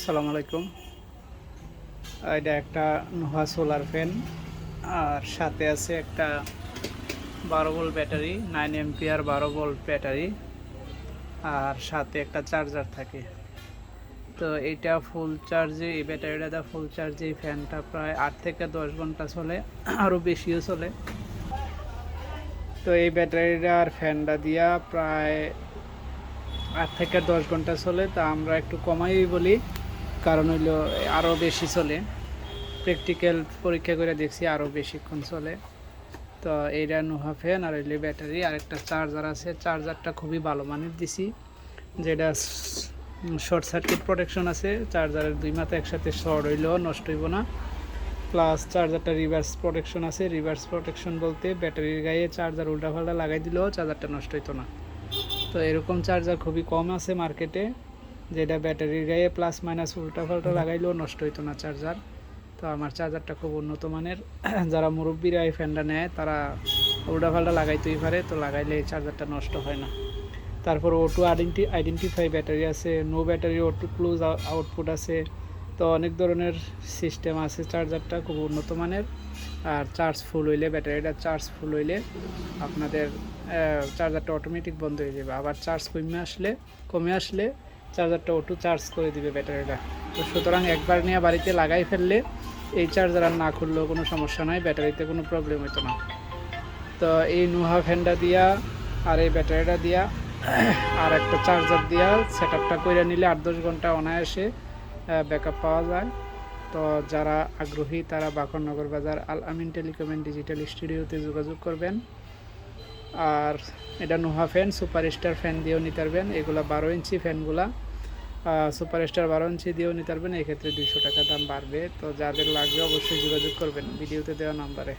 আসসালামু আলাইকুম। এটা একটা নোহা সোলার ফ্যান, আর সাথে আছে একটা বারো ভোল্ট ব্যাটারি, নাইন এমপিআর বারো ভোল্ট ব্যাটারি, আর সাথে একটা চার্জার থাকে। তো এটা ফুল চার্জে এই ব্যাটারিটা ফুল চার্জে এই ফ্যানটা প্রায় আট থেকে দশ ঘণ্টা চলে, আরও বেশিও চলে। তো এই ব্যাটারিটা আর ফ্যানটা দিয়া প্রায় আট থেকে দশ ঘণ্টা চলে, তা আমরা একটু কমাই বলি। কারণ হইল আরও বেশি চলে। প্র্যাকটিক্যাল পরীক্ষা করে দেখছি আরও বেশিক্ষণ চলে। তো এইটা নোহা ফ্যান আর হইলে ব্যাটারি। আর একটা চার্জার আছে। চার্জারটা খুবই ভালো মানের দিছি। যেটা শর্ট সার্কিট প্রোটেকশন আছে। চার্জারের দুই মাথা একসাথে শর্ট হইলেও নষ্ট হইব না। প্লাস চার্জারটা রিভার্স প্রোটেকশন আছে। রিভার্স প্রোটেকশন বলতে ব্যাটারির গায়ে চার্জার উল্টাপাল্টা লাগাই দিলেও চার্জারটা নষ্ট হইতো না। তো এরকম চার্জার খুবই কম আছে মার্কেটে যেটা ব্যাটারির গায়ে প্লাস মাইনাস উল্টা পাল্টা লাগাইলেও নষ্ট হইতো না চার্জার তো আমার চার্জারটা খুব উন্নত মানের। যারা মুরব্বীরা এই ফ্যানটা নেয়, তারা উল্টা পাল্টা লাগাইতেই পারে, তো লাগাইলে এই চার্জারটা নষ্ট হয় না। তারপর auto identity identify battery আছে no battery auto close output আছে। তো অনেক ধরনের সিস্টেম আছে চার্জারটা খুব উন্নত মানের। আর চার্জ ফুল হইলে ব্যাটারিটা চার্জ ফুল হইলে আপনাদের চার্জারটা অটোমেটিক বন্ধ হয়ে যাবে। আবার চার্জ কমে আসলে কমে আসলে চার্জারটা ওটু চার্জ করে দিবে ব্যাটারিটা। তো সুতরাং একবার নিয়ে বাড়িতে লাগাই ফেললে এই চার্জার আর না খুললেও কোনো সমস্যা নয় ব্যাটারিতে কোনো প্রবলেম হতো না। তো এই নোহা ফ্যানটা দিয়া আর এই ব্যাটারিটা দিয়া আর একটা চার্জার দিয়া সেট আপটা করে নিলে আট দশ ঘণ্টা অনায়াসে ব্যাকআপ পাওয়া যায়। তো যারা আগ্রহী তারা বাকরনগর বাজার আল আমিন টেলিকমেন ডিজিটাল স্টুডিওতে যোগাযোগ করবেন। আর এটা Noha fan super star fan দিয়েও নিতে পারবেন। এগুলো বারো ইঞ্চি ফ্যানগুলা। সুপার স্টার বারো ইঞ্চি দিয়েও নিতে পারবেন। এক্ষেত্রে দুইশো টাকা দাম বাড়বে। তো যাদের লাগবে অবশ্যই যোগাযোগ করবেন ভিডিওতে দেওয়া নাম্বারে।